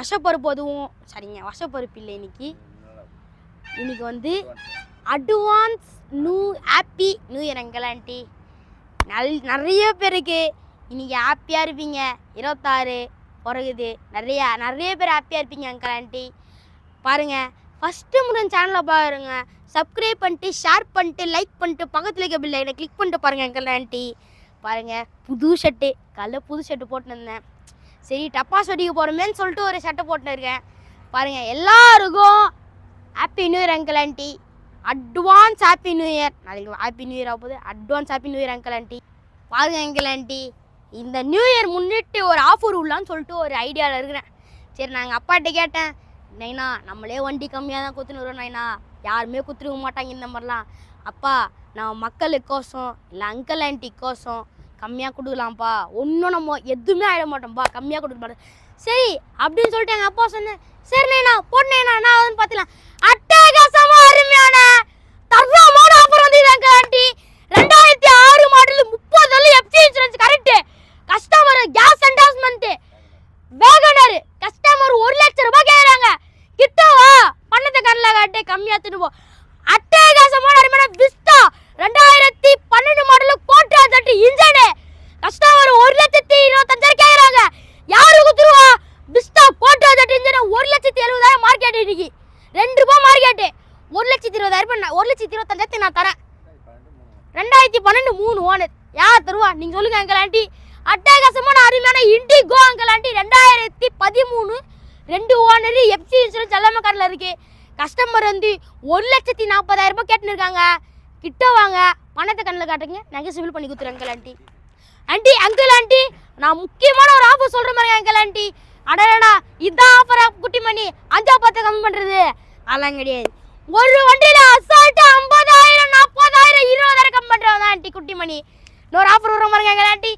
வருஷப்பருப்பு அதுவும் சரிங்க வருஷப்பருப்பு இல்லை இன்னைக்கு. இன்னைக்கு வந்து advance new happy new year uncle aunty. நல் நிறைய பேருக்கு இன்னைக்கு ஹாப்பியாக இருப்பீங்க. இருபத்தாறு பிறகுது. நிறையா நிறைய பேர் ஹாப்பியாக இருப்பீங்க அங்கிள் ஆண்டி. பாருங்கள் ஃபஸ்ட்டு முதல் சேனலை பாருங்க. சப்ஸ்கிரைப் பண்ணிட்டு ஷேர் பண்ணிட்டு லைக் பண்ணிட்டு பக்கத்தில் இருக்க பில்லை கிளிக் பண்ணிட்டு பாருங்கள் அங்கிள் ஆண்டி. புது ஷர்ட்டு காலைல புது ஷர்ட்டு போட்டுன்னு இருந்தேன் சரி டப்பாஸ் வெடிக்க போகிறோமேன்னு சொல்லிட்டு ஒரு சட்டை போட்டுன்னு இருக்கேன் பாருங்கள் எல்லாருக்கும் happy new year uncle aunty advance happy new year நாளைக்கு ஹாப்பி நியூ இயர் ஆகுது advance happy new year uncle aunty பாருங்க அங்கிள் ஆண்டி இந்த நியூ இயர் முன்னிட்டு ஒரு ஆஃபர் உள்ளான்னு சொல்லிட்டு ஒரு ஐடியாவில் இருக்கிறேன். சரி நாங்கள் அப்பாட்ட கேட்டேன். நைனா நம்மளே வண்டி கம்மியாக தான் கொடுத்துன்னு வரோம் நைனா. யாருமே கொடுத்துருக்க மாட்டாங்க இந்த மாதிரிலாம். அப்பா நான் மக்களுக்கோசம் இல்லை அங்கிள் ஆண்டிக்கோசம் கம்மியாக கொடுக்கலாம்ப்பா. ஒன்றும் நம்ம எதுவுமே ஆகிட மாட்டோம்ப்பா. கம்மியாக கொடுக்க மாட்டோம். சரி அப்படின்னு சொல்லிட்டு எங்கள் அப்பா சொன்னேன் சரி நைனா போட்டேண்ணா நான் வந்து பார்த்துக்கலாம் அட்டகாசமாக அருமையான தர்மமான ஆஃபர் வந்து அங்கிள் ஆண்டி. ரெண்டாயிரத்தி ஆறு மாடல் முப்பது வந்து FC insurance correct customer case endorsement Wagon R. Customer ஒரு லட்சம் ரூபாய் கேட்குறாங்க கிட்டவா பண்ணத்தை பணத்தை கண்ணில் காட்டு கம்மியாக திரும்ப அட்டகாசமான அருமையான விஸ்தா ரெண்டாயிரத்தி பன்னெண்டு மாடலில் கோட்டா தட்டு இன்ஜினு கஸ்டமர் ஒரு லட்சத்தி இருபத்தஞ்சாயிரம் கேக்குறாங்க யாரு குத்துருவா விஸ்டா கோட்டா தட்டு இன்ஜின் ஒரு லட்சத்தி எழுபதாயிரம் மார்க்கெட் இன்னைக்கு ரெண்டு ரூபாய் மார்க்கெட்டு ஒரு லட்சத்தி இருபதாயிரம் நான் ஒரு லட்சத்தி இருபத்தஞ்சாயிரத்தி நான் தரேன் ரெண்டாயிரத்தி பன்னெண்டு மூணு ஓனர் யார் தருவா? நீங்க சொல்லுங்க அங்கிள் ஆண்டி அட்டகாசமான அருமையான இண்டிகோ அங்கிள் ஆண்டி ரெண்டாயிரத்தி பதிமூணு ரெண்டு ஓனர் எஃப்சி இன்சூரன்ஸ் எல்லாமே கடையில் இருக்கு. கஸ்டமர் வந்து ஒரு லட்சத்தி நாற்பதாயிரம் ரூபாய் கேட்டுன்னு இருக்காங்க கிட்ட வாங்க. பணத்தை கண்ணில் காட்டுங்க. நகை சிவில் பண்ணி கொடுத்துரு uncle aunty aunty uncle aunty நான் முக்கியமான ஒரு ஆஃபர் சொல்ற மாதிரி அங்கிள் ஆண்டி அடடா இதான் ஆஃபரா குட்டி மணி. அஞ்சா பத்து கம்மி பண்றது. அதெல்லாம் கிடையாது. ஒரு வண்டியில அசால்ட்டு ஐம்பதாயிரம் நாற்பதாயிரம் இருபதாயிரம் கம்மி பண்றவங்க ஆண்டி குட்டி மணி. இன்னொரு ஆஃபர் வரும் பாருங்க எங்கள் ஆண்டி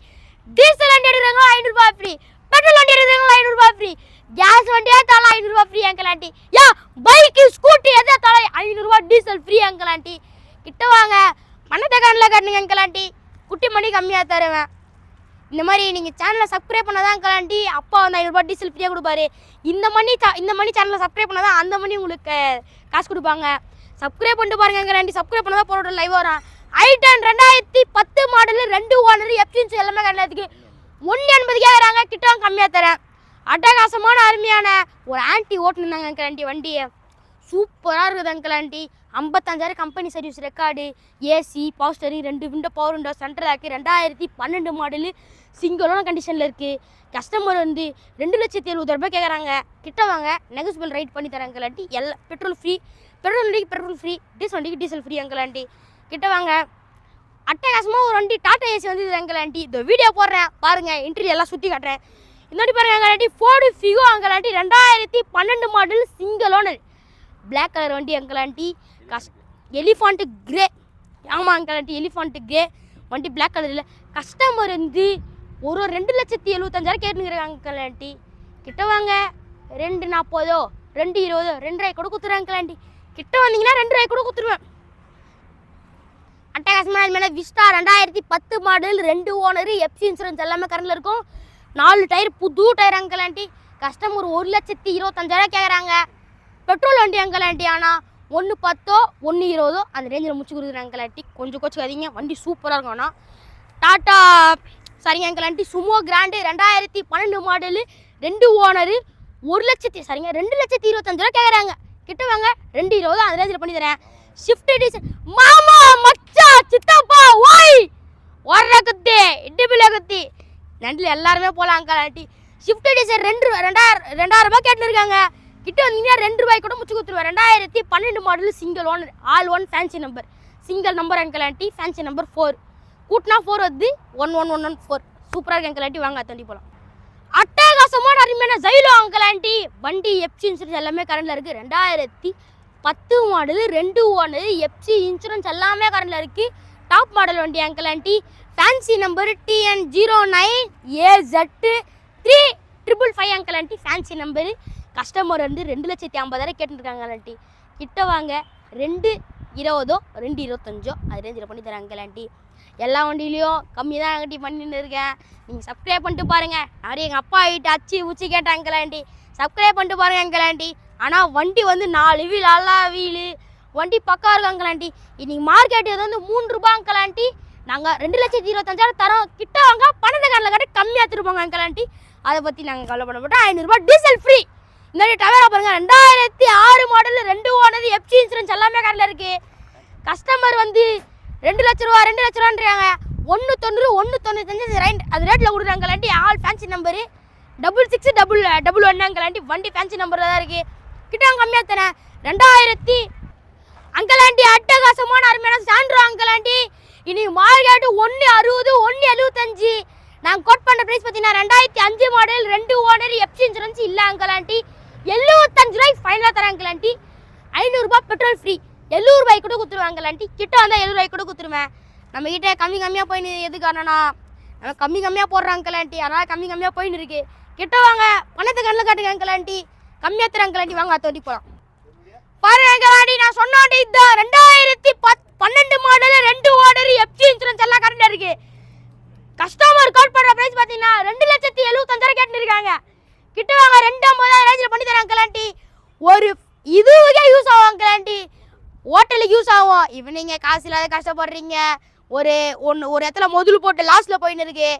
டீசல் வண்டி எடுக்கிறாங்க ஐநூறுபா ஃப்ரீ பெட்ரோல் வண்டி எடுக்கிறாங்க ஐநூறுபா ஃப்ரீ கேஸ் வண்டியா தலை ஐநூறுபா ஃப்ரீ அங்கிள் ஆண்டி யா பைக்கு ஸ்கூட்டி எதா தலை ஐநூறுபா டீசல் ஃப்ரீ அங்கிள் ஆண்டி கிட்ட வாங்க. பணத்தை கண்ணில் கட்டுங்க அங்கிள் ஆண்டி குட்டி மணி கம்மியாக தருவேன். இந்த மாதிரி நீங்கள் சேனலை சப்ஸ்கிரைப் பண்ணாதான் கலாண்டி அப்பா வந்து ஐநூறுபா டீசல் ஃப்ரீயாக கொடுப்பாரு. இந்த மணி இந்த மணி சேனலை சப்ஸ்கிரைப் பண்ணாதான் அந்த மணி உங்களுக்கு காசு கொடுப்பாங்க. சப்ஸ்கிரைப் பண்ணிட்டு பாருங்க அங்கிள் ஆண்டி சப்ஸ்கிரைப் பண்ணாதான் போகிற லைவ் வரும். ஐட்டன் ரெண்டாயிரத்தி பத்து மாடல் ரெண்டு ஓனர் எஃப்சின்ஸ் எல்லாமே கண்டதுக்கு ஒன்று எண்பது கேட்குறாங்க கிட்ட கம்மியாக தரேன். அட்டகாசமான அருமையான ஒரு ஆன்ட்டி ஓட்டுனாங்க அங்கிள் ஆண்டி வண்டியை. சூப்பராக இருக்குது uncle aunty ஐம்பத்தஞ்சாயிரம் company service record AC power steering ரெண்டு window power window centre lock ரெண்டாயிரத்தி பன்னெண்டு மாடலு சிங்கிளான கண்டிஷனில் இருக்குது கஸ்டமர் வந்து ரெண்டு லட்சத்தி எழுபது ரூபாய் கேட்குறாங்க கிட்ட வாங்க நெகசிபிள் ரைட் பண்ணி தரேன் அங்கிள் ஆண்டி எல்லா பெட்ரோல் ஃப்ரீ பெட்ரோல் வண்டிக்கு பெட்ரோல் ஃப்ரீ டீசல் வண்டிக்கு டீசல் ஃப்ரீ அங்கிள் ஆண்டி கிட்ட வாங்க. அட்டகாசமாக ஒரு வண்டி டாட்டா ஏசி வந்து அங்கிள் ஆண்டி. இந்த வீடியோ போடுறேன். பாருங்கள் இன்டர்வியூ எல்லாம் சுற்றி காட்டுறேன். இன்னொரு பாருங்கள் uncle aunty. Ford Figo uncle aunty. ரெண்டாயிரத்தி பன்னெண்டு model single owner black colour வண்டி அங்கிள் ஆண்டி. கஸ் எலிஃபாண்ட்டு கிரே ஆமாம் அங்கிள் ஆண்டி எலிஃபாண்ட்டு கிரே வண்டி பிளாக் கலரில் கஸ்டமர் வந்து ஒரு ஒரு ரெண்டு லட்சத்தி எழுபத்தஞ்சாயிரம் கேட்டுங்கிறாங்க அங்கிள் ஆண்டி. கிட்ட வாங்க. ரெண்டு நாற்பதோ ரெண்டு இருபதோ ரெண்டு ரூபாய் கூட கொடுத்துருவேன் அங்கிள் ஆண்டி. கிட்ட வந்தீங்கன்னா ரெண்டு ரூபாய் கூட கொடுத்துருவேன் அட்டகாசமான மேலே விஸ்டா ரெண்டாயிரத்தி பத்து மாடல் ரெண்டு ஓனரு எஃப்சி இன்சூரன்ஸ் எல்லாமே கரண்டில் இருக்கும். நாலு டயர் புது டயர் அங்கிள் ஆண்டி கஸ்டமர் ஒரு லட்சத்தி இருபத்தஞ்சாயிரம் கேட்குறாங்க பெட்ரோல் வண்டி அங்கிள் ஆண்டி ஆனால் ஒன்று பத்தோ ஒன்று இருபதோ அந்த ரேஞ்சில் முடிச்சு கொடுக்குறேன் அங்கிள் ஆண்டி கொஞ்சம் கொஞ்சம் வண்டி சூப்பராக இருக்கும் ஆனால் டாட்டா சரிங்க அங்கிள் ஆண்டி சுமோ கிராண்டு ரெண்டாயிரத்தி பன்னெண்டு மாடலு ரெண்டு ஓனரு ஒரு லட்சத்தி சரிங்க ரெண்டு லட்சத்தி இருபத்தஞ்சாயிரம் கேட்குறாங்க கிட்ட வாங்க ரெண்டு இருபது அந்த ரேஞ்சில் பண்ணி தரேன். ஷிஃப்ட் டீசல் மாமா மச்சா சித்தப்பா ஓய்! ஓடுற குத்தி இடுப்பில குத்தி நண்டில் எல்லாருமே போகலாம் அங்கிள் ஆண்டி. ஷிஃப்ட் டீசல் ரெண்டு ரெண்டாயிரம் ரெண்டாயிரம் ரூபாய் கேட்டுன்னு இருக்காங்க கிட்ட வந்தீங்கன்னா ரெண்டு ரூபாய் கூட முச்சு கொடுத்துருவேன். ரெண்டாயிரத்தி பன்னெண்டு model single owner all one fancy number single number uncle aunty fancy number four கூட்டினா ஃபோர் வந்து one one one one four சூப்பராக இருக்கு அங்கிள் ஆண்டி வாங்க தண்டி போகலாம் அட்டகாசமான அருமையான ஜைலோ அங்கிள் ஆண்டி வண்டி எஃப்சி இன்சூரன்ஸ் எல்லாமே கரண்டில் இருக்குது ரெண்டாயிரத்தி பத்து மாடல் ரெண்டு ஓனது எஃப்சி இன்சூரன்ஸ் எல்லாமே கரண்டில் இருக்குது டாப் மாடல் வண்டி uncle aunty fancy number TN zero nine A Z three triple five uncle aunty fancy number customer வந்து ரெண்டு லட்சத்தி ஐம்பதாயிரம் கேட்டுருக்காங்க ஆண்டி கிட்ட வாங்க ரெண்டு இருபதோ ரெண்டு இருபத்தஞ்சோ அது ரேஞ்சில் பண்ணி தரேன் அங்கிள் ஆண்டி எல்லா வண்டியிலையும் கம்மி தான் ஆண்டி பண்ணின்னு இருக்கேன். நீங்கள் சப்ஸ்கிரைப் பண்ணிட்டு பாருங்கள் நிறைய எங்கள் அப்பா ஆகிட்டு அச்சு உச்சி கேட்டேன் அங்கிள் ஆண்டி சப்ஸ்கிரைப் பண்ணிட்டு பாருங்கள் அங்கிள் ஆண்டி ஆனால் வண்டி வந்து நாலு வீல் அல்லா வீலு. வண்டி பக்கா இருக்கு அங்கிள் ஆண்டி இன்னைக்கு மார்க்கெட் வந்து மூணு ரூபா அங்கிள் ஆண்டி நாங்கள் ரெண்டு லட்சத்தி இருபத்தஞ்சாயிரம் தரோம். கிட்ட வாங்க பன்னெண்டு கண்ணில் கட்டி கம்மியாக திருப்பாங்க அங்கிள் ஆண்டி அதை பற்றி நாங்கள் கவலைப்பட மாட்டோம். ஐநூறுரூபா டீசல் ஃப்ரீ இந்த டவேரா பாருங்க ரெண்டாயிரத்தி ஆறு மாடல் ரெண்டு ஓனது எஃப்சி இன்சூரன்ஸ் எல்லாமே கடையில் இருக்குது கஸ்டமர் வந்து ரெண்டு லட்ச ரூபா ரெண்டு லட்ச ரூபான்றாங்க. ஒன்று தொண்ணூறு ஒன்று தொண்ணூத்தஞ்சு ரைண்ட் அது ரேட்டில் கொடுக்குறாங்களாண்டி all fancy number double six double double ஒன்னாங்களாண்டி வண்டி ஃபேன்சி நம்பர் தான் இருக்குது கிட்ட கம்மியாக தானே ரெண்டாயிரத்தி அங்கலாண்டி அட்டகாசமான அருமையான சான்று அங்கலாண்டி. இனி மார்க்கெட்டு ஒன்று அறுபது ஒன்று எழுபத்தஞ்சு. நாங்கள் கோட் பண்ண ப்ரைஸ் பார்த்தீங்கன்னா ரெண்டாயிரத்தி அஞ்சு மாடல் ரெண்டு ஓனர் எஃப்சி இன்சூரன்ஸ் இல்லை அங்கலாண்டி. எழுபத்தஞ்சு ரூபாய்க்கு ஃபைனலாக தரேன் அங்கலாண்டி. ஐநூறுரூபா பெட்ரோல் ஃப்ரீ எழுபது ரூபாய்க்கு கூட கொடுத்துருவாங்க அங்கலாண்டி. கிட்ட வந்தால் எழுபது ரூபாய்க்கு கூட கொடுத்துருவேன். நம்ம கிட்டே கம்மி கம்மியாக போய் எது காரணம்னா நம்ம கம்மி கம்மியாக போடுறாங்க அங்கலாண்டி. அதனால் கம்மி கம்மியாக போயின்னு இருக்கு. கிட்ட வாங்க பணத்தை கண்ணில் காட்டுங்க அங்கலாண்டி. கம்மியா தர வாங்க அதை ஓட்டி பாருங்க வாடி நான் சொன்னாண்டி இதுதான் ரெண்டாயிரத்தி பத் பன்னெண்டு மாடல் ரெண்டு ஓடர் எஃப்சி இன்சூரன்ஸ் எல்லாம் கரண்ட் இருக்கு. கஸ்டமர் கால் பண்ற ப்ரைஸ் பார்த்தீங்கன்னா ரெண்டு லட்சத்தி எழுபத்தஞ்சாயிரம் கேட்டுன்னு இருக்காங்க. கிட்ட வாங்க ரெண்டு ஐம்பதாயிரம் ரேஞ்சில் பண்ணி தராங்க கலாண்டி ஒரு இதுவுக்கே யூஸ் ஆகும் கலாண்டி ஹோட்டலுக்கு யூஸ் ஆகும். இப்போ நீங்கள் காசு இல்லாத கஷ்டப்படுறீங்க. ஒரு ஒன்று ஒரு இடத்துல முதல் போட்டு லாஸ்ட்டில் போயின்னு இருக்கு.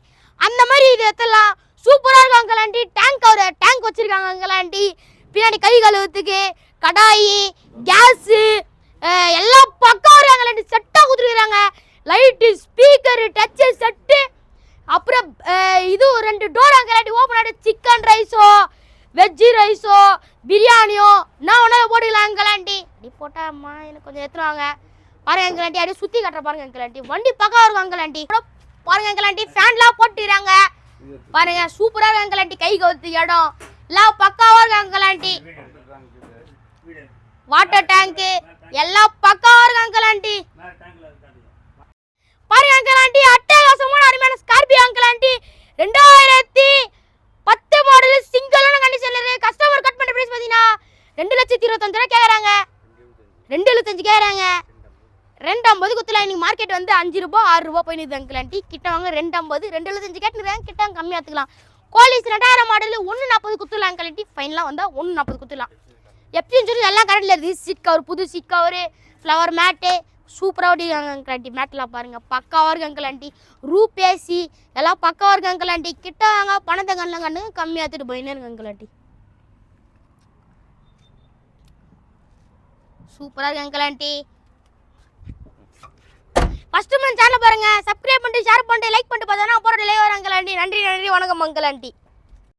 அந்த மாதிரி இது இடத்துலாம் சூப்பராக இருக்கும் அங்கலாண்டி டேங்க் ஒரு டேங்க் வச்சுருக்காங்க அங்கலாண்டி பின்னாடி கை கழுவுறதுக்கு கடாயி கேஸு எல்லாம் பக்கம் இருக்காங்களாண்டி செட்டாக கொடுத்துருக்குறாங்க லைட்டு ஸ்பீக்கரு டச்சு செட்டு அப்புறம் இது ஒரு ரெண்டு டோர் அங்கலாண்டி ஓப்பன் ஆகிட்டு சிக்கன் ரைஸோ வெஜ்ஜி ரைஸோ பிரியாணியோ நான் ஒன்றா போட்டுக்கலாம் அங்கலாண்டி அப்படி போட்டாம்மா எனக்கு கொஞ்சம் எடுத்துருவாங்க பாருங்க அங்கலாண்டி அப்படியே சுற்றி கட்டுற பாருங்க ஆண்டி வண்டி பக்கம் இருக்கும் அங்கலாண்டி பாருங்க அங்கலாண்டி ஃபேன்லாம் போட்டுறாங்க பாருங்க சூப்பராக இருக்கு ஆண்டி கை கவுத்து இடம். எல்லாம் பக்காவா இருக்கு ஆண்டி? வாட்டர் டேங்க்கு எல்லாம் பக்காவா இருக்கு ஆண்டி? பாருங்க அங்கிள் ஆண்டி அட்டகாசமான அருமையான ஸ்கார்பியோ அங்கிள் ஆண்டி. ரெண்டாயிரத்தி பத்து மாடல் சிங்கிளான கண்டிஷன்ல இருக்கு கஸ்டமர் கட் பண்ண பிரைஸ் பார்த்தீங்கன்னா ரெண்டு லட்சத்தி இருபத்தஞ்சாயிரம் கேட்குறாங்க ரெண்டு எழுபத்தஞ்சு கேட்குறாங்க ரெண்டு ஐம்பது குத்துல இன்னைக்கு மார்க்கெட் வந்து அஞ்சு ரூபா ஆறு ரூபா போயிடுது அங்கிள் ஆண்டி. கிட்ட வாங்க ரெண்டு ஐம்பது ரெண்டு எழுபத்தஞ்சு கேட்டுருக்காங்க கிட்ட கம்மியாத்துக்கலாம் கோலிஸ் ரெண்டாயிரம் மாடல் ஒன்று நாற்பது குத்துலாம் கழட்டி. ஃபைனலாக வந்தால் ஒன்று நாற்பது குத்துலாம் எப்பயும் சொல்லி எல்லாம் கரண்டில் இருக்குது சீட் கவர் புது சீட் கவரு ஃப்ளவர் மேட்டு சூப்பராக ஓடிக்காங்க அங்கிள் ஆண்டி மேட்டெலாம் பாருங்கள் பக்காவாக இருக்குது அங்கிள் ஆண்டி ரூப் ஏசி எல்லாம் பக்காவாக இருக்குது அங்கிள் ஆண்டி கிட்ட வாங்க பணத்தை கண்ணில் கண்டு கம்மியாக எடுத்துட்டு போயின்னு இருக்கு அங்கிள் ஆண்டி சூப்பராக இருக்கு uncle aunty first month channel பாருங்க. சப்ஸ்கிரைப் பண்ணிட்டு ஷேர் பண்ணிட்டு லைக் பண்ணிட்டு பார்த்தோன்னா போகிற லைவ் வர அங்கிள் ஆண்டி நன்றி நன்றி வணக்கம் அங்கிள் ஆண்டி